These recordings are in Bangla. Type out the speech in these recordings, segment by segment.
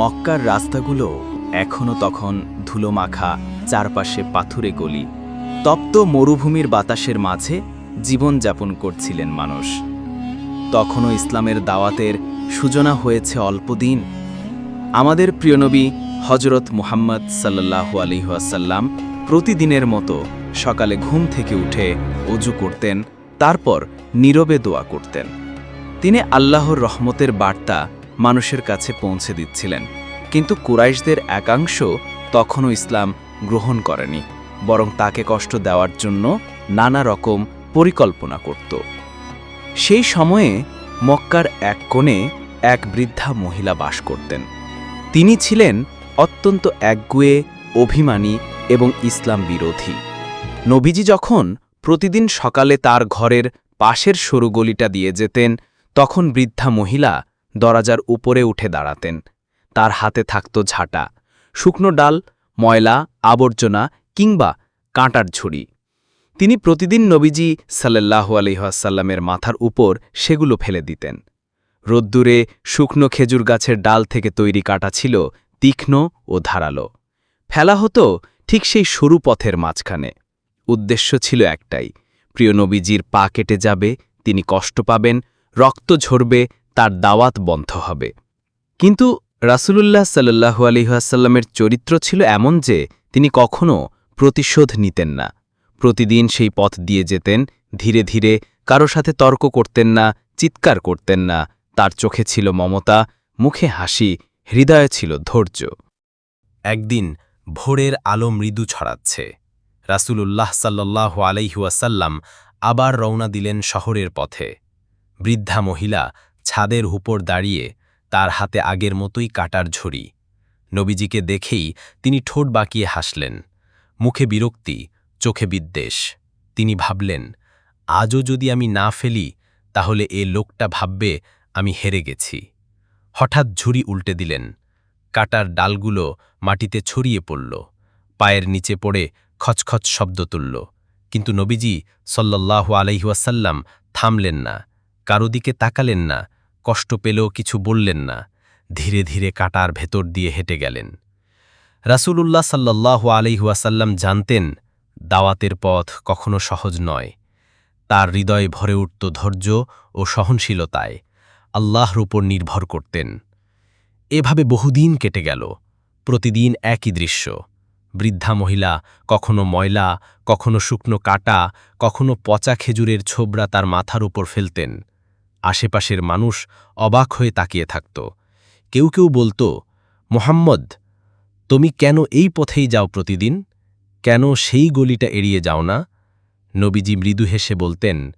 মক্কার রাস্তাগুলো এখনও তখন ধুলোমাখা, চারপাশে পাথুরে গলি। তপ্ত মরুভূমির বাতাসের মাঝে জীবনযাপন করছিলেন মানুষ। তখনও ইসলামের দাওয়াতের সূচনা হয়েছে অল্পদিন। আমাদের প্রিয়নবী হজরত মুহাম্মদ সাল্লাহু আলিহাসাল্লাম প্রতিদিনের মতো সকালে ঘুম থেকে উঠে অজু করতেন, তারপর নীরবে দোয়া করতেন। তিনি আল্লাহর রহমতের বার্তা মানুষের কাছে পৌঁছে দিচ্ছিলেন। কিন্তু কুরাইশদের একাংশ তখনও ইসলাম গ্রহণ করেনি, বরং তাকে কষ্ট দেওয়ার জন্য নানা রকম পরিকল্পনা করত। সেই সময়ে মক্কার এক কোণে এক বৃদ্ধা মহিলা বাস করতেন। তিনি ছিলেন অত্যন্ত একগুয়ে, অভিমানী এবং ইসলাম বিরোধী। নবীজি যখন প্রতিদিন সকালে তার ঘরের পাশের সরু গলিটা দিয়ে যেতেন, তখন বৃদ্ধা মহিলা দরজার উপরে উঠে দাঁড়াতেন। তার হাতে থাকত ঝাঁটা, শুকনো ডাল, ময়লা, আবর্জনা কিংবা কাঁটার ঝুড়ি। তিনি প্রতিদিন নবীজি সাল্লাহু আলহাসাল্লামের মাথার উপর সেগুলো ফেলে দিতেন। রোদ্দুরে শুকনো খেজুর গাছের ডাল থেকে তৈরি কাটা ছিল তীক্ষ্ণ ও ধারালো। ফেলা হতো ঠিক সেই সরু পথের মাঝখানে। উদ্দেশ্য ছিল একটাই, প্রিয় নবীজির পা কেটে যাবে, তিনি কষ্ট পাবেন, রক্ত ঝরবে তার দাওয়াত বন্ধ হবে। কিন্তু রাসূলুল্লাহ সাল্লাহু আলহাসাল্লামের চরিত্র ছিল এমন যে, তিনি কখনও প্রতিশোধ নিতেন না। প্রতিদিন সেই পথ দিয়ে যেতেন, ধীরে ধীরে কারও সাথে তর্ক করতেন না, চিৎকার করতেন না। তার চোখে ছিল মমতা, মুখে হাসি, হৃদয়ে ছিল ধৈর্য। একদিন ভোরের আলো মৃদু ছড়াচ্ছে। রাসূলুল্লাহ সাল্লাহ আলাইহুয়াসাল্লাম আবার রওনা দিলেন শহরের পথে। বৃদ্ধা মহিলা ছাদের উপর দাঁড়িয়ে তার হাতে আগের মতোই কাটার ঝুড়ি। নবীজিকে দেখেই তিনি ঠোঁট বাঁকিয়ে হাসলেন। মুখে বিরক্তি, চোখে বিদ্বেষ। তিনি ভাবলেন, আজও যদি আমি না ফেলি, তাহলে এ লোকটা ভাববে আমি হেরে গেছি। হঠাৎ ঝুড়ি উল্টে দিলেন। কাটার ডালগুলো মাটিতে ছড়িয়ে পড়ল। পায়ের নিচে পড়ে খচখচ শব্দ তুলল। কিন্তু নবীজি সল্লাহ আলাইহুয়াসাল্লাম থামলেন না, কারও দিকে তাকালেন না কষ্ট পেলেও কিছু বললেন না, ধীরে ধীরে কাটার ভেতর দিয়ে হেঁটে গেলেন। রাসূলুল্লাহ সাল্লাহ আলাইহুয়াসাল্লাম জানতেন, দাওয়াতের পথ কখনো সহজ নয়। তার হৃদয়ে ভরে উঠত ধৈর্য ও সহনশীলতায়। আল্লাহর উপর নির্ভর করতেন। এভাবে বহুদিন কেটে গেল। প্রতিদিন একই দৃশ্য। বৃদ্ধা মহিলা, কখনো ময়লা, কখনো শুকনো কাটা, কখনো পচা খেজুরের ছোবড়া তার মাথার উপর ফেলতেন। আশেপাশের মানুষ অবাক হয়ে তাকিয়ে থাকত। কেউ কেউ বলতো, মোহাম্মদ, তুমি কেন এই পথেই যাও প্রতিদিন? কেন সেই গলিটা এড়িয়ে যাও না? নবীজি মৃদু হেসে বলতেন,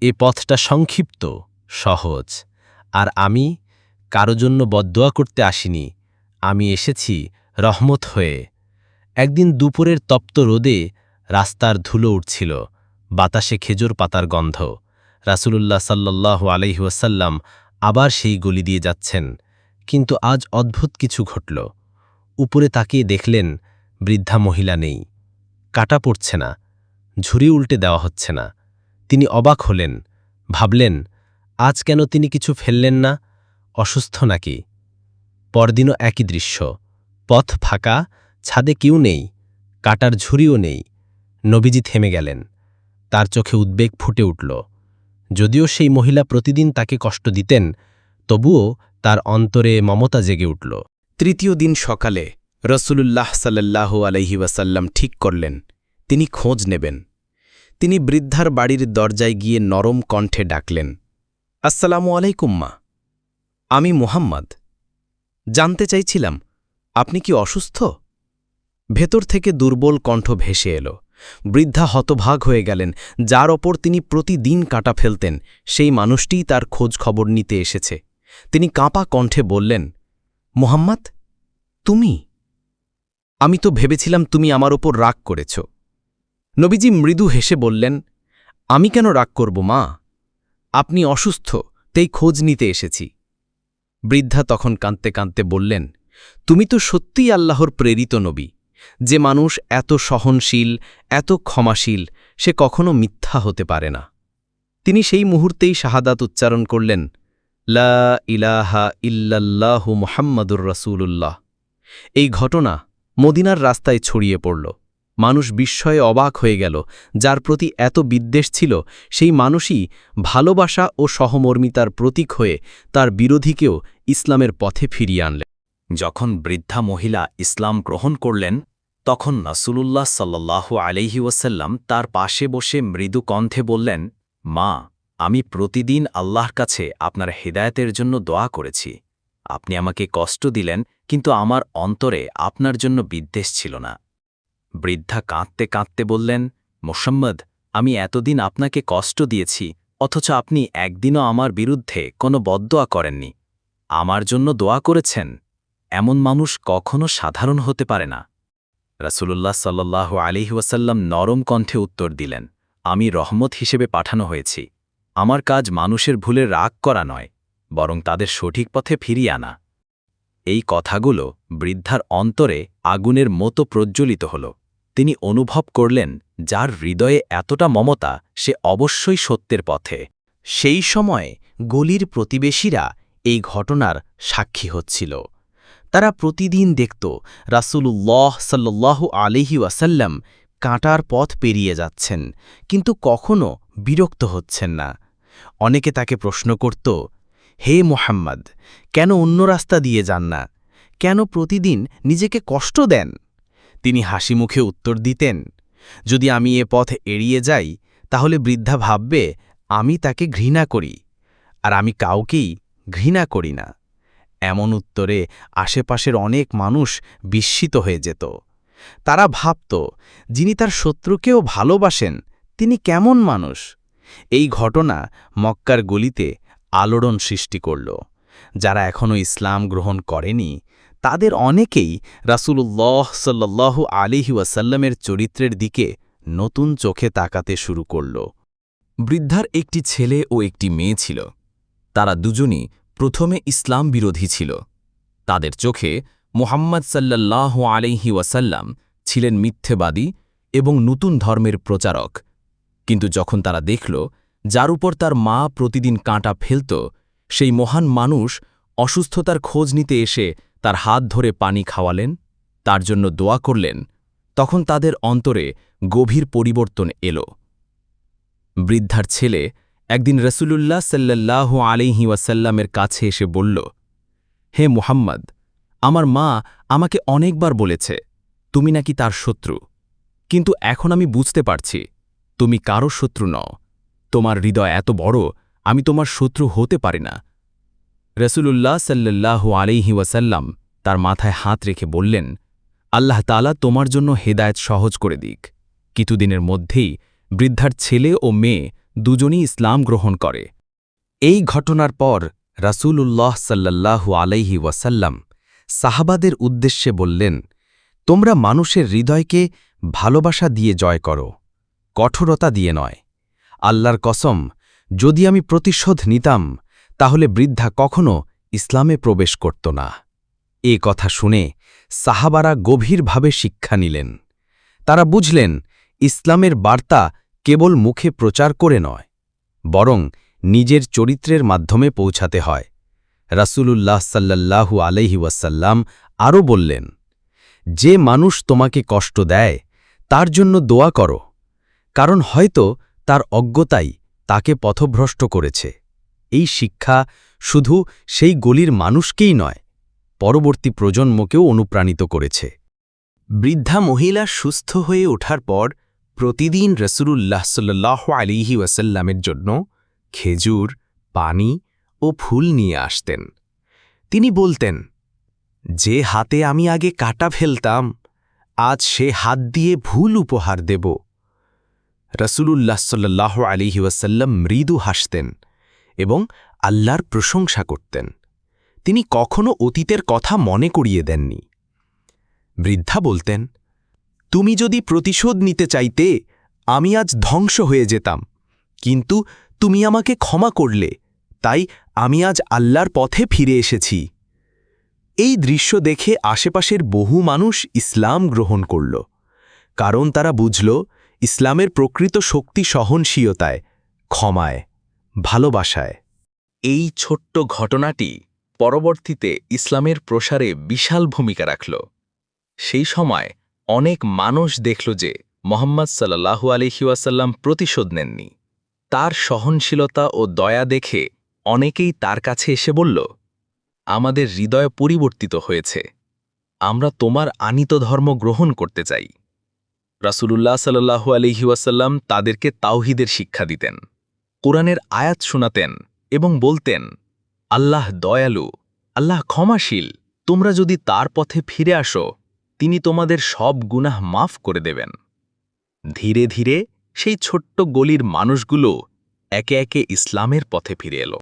এ পথটা সংক্ষিপ্ত, সহজ, আর আমি কারও জন্য বদোয়া করতে আসিনি। আমি এসেছি রহমত হয়ে। একদিন দুপুরের তপ্ত রোদে রাস্তার ধুলো উঠছিল, বাতাসে খেজুর পাতার গন্ধ। রাসূলুল্লাহ সাল্লাহ আলহিউসাল্লাম আবার সেই গলি দিয়ে যাচ্ছেন। কিন্তু আজ অদ্ভুত কিছু ঘটল। উপরে তাকিয়ে দেখলেন, বৃদ্ধা মহিলা নেই। কাটা পড়ছে না। ঝুড়ি উল্টে দেওয়া হচ্ছে না। তিনি অবাক হলেন, ভাবলেন, আজ কেন তিনি কিছু ফেললেন না? অসুস্থ নাকি? পরদিনও একই দৃশ্য। পথ ফাঁকা, ছাদে কেউ নেই, কাটার ঝুড়িও নেই। নবীজি থেমে গেলেন। তার চোখে উদ্বেগ ফুটে উঠল। যদিও সেই মহিলা প্রতিদিন তাকে কষ্ট দিতেন, তবুও তার অন্তরে মমতা জেগে উঠল। তৃতীয় দিন সকালে রসুলুল্লাহ সাল্লাহ আলহি ওয়াসাল্লাম ঠিক করলেন, তিনি খোঁজ নেবেন। তিনি বৃদ্ধার বাড়ির দরজায় গিয়ে নরম কণ্ঠে ডাকলেন, আসসালামু আলাইকুম্মা আমি মুহাম্মদ। জানতে চাইছিলাম, আপনি কি অসুস্থ? ভেতর থেকে দুর্বল কণ্ঠ ভেসে এলো। বৃদ্ধা হতভাগ হয়ে গেলেন, যার ওপর তিনি প্রতিদিন কাটা ফেলতেন, সেই মানুষটিই তার খোঁজ খবর নিতে এসেছে। তিনি কাঁপা কণ্ঠে বললেন, মোহাম্মদ, তুমি? আমি তো ভেবেছিলাম তুমি আমার ওপর রাগ করেছ। নবীজি মৃদু হেসে বললেন, আমি কেন রাগ করব, মা? আপনি অসুস্থ, তেই খোঁজ নিতে এসেছি। বৃদ্ধা তখন কাঁদতে কাঁদতে বললেন, তুমি তো সত্যিই আল্লাহর প্রেরিত নবী। যে মানুষ এত সহনশীল, এত ক্ষমাশীল, সে কখনো মিথ্যা হতে পারে না। তিনি সেই মুহূর্তেই শাহাদাত উচ্চারণ করলেন, লা ইলাহা ইল্লাল্লাহু মুহাম্মাদুর রাসূলুল্লাহ। এই ঘটনা মদিনার রাস্তায় ছড়িয়ে পড়ল। মানুষ বিস্ময়ে অবাক হয়ে গেল, যার প্রতি এত বিদ্বেষ ছিল, সেই মানুষই ভালোবাসা ও সহমর্মিতার প্রতীক হয়ে তার বিরোধীকেও ইসলামের পথে ফিরিয়ে আনলেন। যখন বৃদ্ধা মহিলা ইসলাম গ্রহণ করলেন তখন নাসুলুল্লাহ সাল্লাল্লাহু আলাইহি ওয়াসাল্লাম তার পাশে বসে মৃদু কণ্ঠে বললেন, মা, আমি প্রতিদিন আল্লাহর কাছে আপনার হেদায়েতের জন্য দোয়া করেছি। আপনি আমাকে কষ্ট দিলেন, কিন্তু আমার অন্তরে আপনার জন্য বিদ্বেষ ছিল না। বৃদ্ধা কাঁদতে কাঁদতে বললেন, মোসাম্মদ, আমি এতদিন আপনাকে কষ্ট দিয়েছি, অথচ আপনি একদিনও আমার বিরুদ্ধে কোনো বদদোয়া করেননি। আমার জন্য দোয়া করেছেন। এমন মানুষ কখনো সাধারণ হতে পারে না। রাসূলুল্লাহ সাল্লাহ আলিহি ওয়াসাল্লাম নরম কণ্ঠে উত্তর দিলেন, আমি রহমত হিসেবে পাঠানো হয়েছি। আমার কাজ মানুষের ভুলে রাগ করা নয়, বরং তাদের সঠিক পথে ফিরিয়ে আনা। এই কথাগুলো বৃদ্ধার অন্তরে আগুনের মতো প্রজ্জ্বলিত হল। তিনি অনুভব করলেন, যার হৃদয়ে এতটা মমতা, সে অবশ্যই সত্যের পথে। সেই সময় গলির প্রতিবেশীরা এই ঘটনার সাক্ষী হচ্ছিল। তারা প্রতিদিন দেখত রাসূলুল্লাহ সাল্লাল্লাহু আলিহি ওয়াসাল্লাম কাঁটার পথ পেরিয়ে যাচ্ছেন, কিন্তু কখনো বিরক্ত হচ্ছেন না। অনেকে তাকে প্রশ্ন করত, হে মোহাম্মদ, কেন অন্য রাস্তা দিয়ে যান না? কেন প্রতিদিন নিজেকে কষ্ট দেন? তিনি হাসি মুখে উত্তর দিতেন, যদি আমি এ পথ এড়িয়ে যাই, তাহলে বৃদ্ধা ভাববে, আমি তাকে ঘৃণা করি, আর আমি কাউকেই ঘৃণা করি না। এমন উত্তরে আশেপাশের অনেক মানুষ বিস্মিত হয়ে যেত। তারা ভাবত, যিনি তার শত্রুকেও ভালোবাসেন, তিনি কেমন মানুষ? এই ঘটনা মক্কার গলিতে আলোড়ন সৃষ্টি করল। যারা এখনও ইসলাম গ্রহণ করেনি, তাদের অনেকেই রাসূলুল্লাহ সাল্লাল্লাহু আলিহি ওয়াসাল্লামের চরিত্রের দিকে নতুন চোখে তাকাতে শুরু করল। বৃদ্ধার একটি ছেলে ও একটি মেয়ে ছিল। তারা দুজনই প্রথমে ইসলাম বিরোধী ছিল। তাদের চোখে মোহাম্মদ সাল্লাল্লাহ আলাইহি ওয়াসাল্লাম ছিলেন মিথ্যেবাদী এবং নতুন ধর্মের প্রচারক। কিন্তু যখন তারা দেখল যার উপর তার মা প্রতিদিন কাঁটা ফেলত, সেই মহান মানুষ অসুস্থতার খোঁজ নিতে এসে তার হাত ধরে পানি খাওয়ালেন, তার জন্য দোয়া করলেন, তখন তাদের অন্তরে গভীর পরিবর্তন এল। বৃদ্ধার ছেলে একদিন রসুলুল্লাহ সাল্লাহ আলিহি ওয়াসাল্লামের কাছে এসে বলল, হে মুহাম্মদ, আমার মা আমাকে অনেকবার বলেছে, তুমি নাকি তার শত্রু। কিন্তু এখন আমি বুঝতে পারছি, তুমি কারও শত্রু নও। তোমার হৃদয় এত বড়, আমি তোমার শত্রু হতে পারি না। রসুলুল্লাহ সাল্লাহ আলিহি ওয়াসাল্লাম তার মাথায় হাত রেখে বললেন, আল্লাহ তালা তোমার জন্য হেদায়েত সহজ করে দিক। কিছুদিনের মধ্যেই বৃদ্ধার ছেলে ও মেয়ে দুজনই ইসলাম গ্রহণ করে। এই ঘটনার পর রাসূলুল্লাহ সাল্লাল্লাহু আলাইহি ওয়াসাল্লাম সাহাবাদের উদ্দেশ্যে বললেন, তোমরা মানুষের হৃদয়কে ভালোবাসা দিয়ে জয় করো, কঠোরতা দিয়ে নয়। আল্লাহর কসম, যদি আমি প্রতিশোধ নিতাম, তাহলে বৃদ্ধা কখনো ইসলামে প্রবেশ করত না। এ কথা শুনে সাহাবারা গভীরভাবে শিক্ষা নিলেন। তারা বুঝলেন, ইসলামের বার্তা কেবল মুখে প্রচার করে নয়, বরং নিজের চরিত্রের মাধ্যমে পৌঁছাতে হয়। রাসূলুল্লাহ সাল্লাল্লাহু আলাইহি ওয়াসাল্লাম আরও বললেন, যে মানুষ তোমাকে কষ্ট দেয়, তার জন্য দোয়া করো, কারণ হয়তো তার অজ্ঞতাই তাকে পথভ্রষ্ট করেছে। এই শিক্ষা শুধু সেই গলির মানুষকেই নয়, পরবর্তী প্রজন্মকেও অনুপ্রাণিত করেছে। বৃদ্ধা মহিলা সুস্থ হয়ে ওঠার পর প্রতিদিন রসুলুল্লাহ সাল্লাহ আলিহি ওয়াসাল্লামের জন্য খেজুর, পানি ও ফুল নিয়ে আসতেন। তিনি বলতেন, যে হাতে আমি আগে কাটা ফেলতাম, আজ সে হাত দিয়ে ভুল উপহার দেব। রসুলুল্লাহ সাল্লাহ আলিহি ওয়াসাল্লাম মৃদু হাসতেন এবং আল্লাহর প্রশংসা করতেন। তিনি কখনো অতীতের কথা মনে করিয়ে দেননি। বৃদ্ধা বলতেন তুমি যদি প্রতিশোধ নিতে চাইতে, আমি আজ ধ্বংস হয়ে যেতাম। কিন্তু তুমি আমাকে ক্ষমা করলে, তাই আমি আজ আল্লাহর পথে ফিরে এসেছি। এই দৃশ্য দেখে আশেপাশের বহু মানুষ ইসলাম গ্রহণ করল। কারণ তারা বুঝল, ইসলামের প্রকৃত শক্তি সহনশীলতায়, ক্ষমায়, ভালোবাসায়। এই ছোট্ট ঘটনাটি পরবর্তীতে ইসলামের প্রসারে বিশাল ভূমিকা রাখল। সেই সময় অনেক মানুষ দেখল যে মোহাম্মদ সাল্লাহু আলহিউসাল্লাম প্রতিশোধ নেননি। তার সহনশীলতা ও দয়া দেখে অনেকেই তার কাছে এসে বলল, আমাদের হৃদয় পরিবর্তিত হয়েছে। আমরা তোমার আনিত ধর্ম গ্রহণ করতে চাই। রাসূলুল্লাহ সাল্লাহু আলহিউসাল্লাম তাদেরকে তাওহিদের শিক্ষা দিতেন, কোরআনের আয়াত শোনাতেন এবং বলতেন, আল্লাহ দয়ালু, আল্লাহ ক্ষমাশীল, তোমরা যদি তার পথে ফিরে আসো তিনি তোমাদের সব গুনাহ মাফ করে দেবেন। ধীরে ধীরে সেই ছোট্ট গলির মানুষগুলো একে একে ইসলামের পথে ফিরে এলো।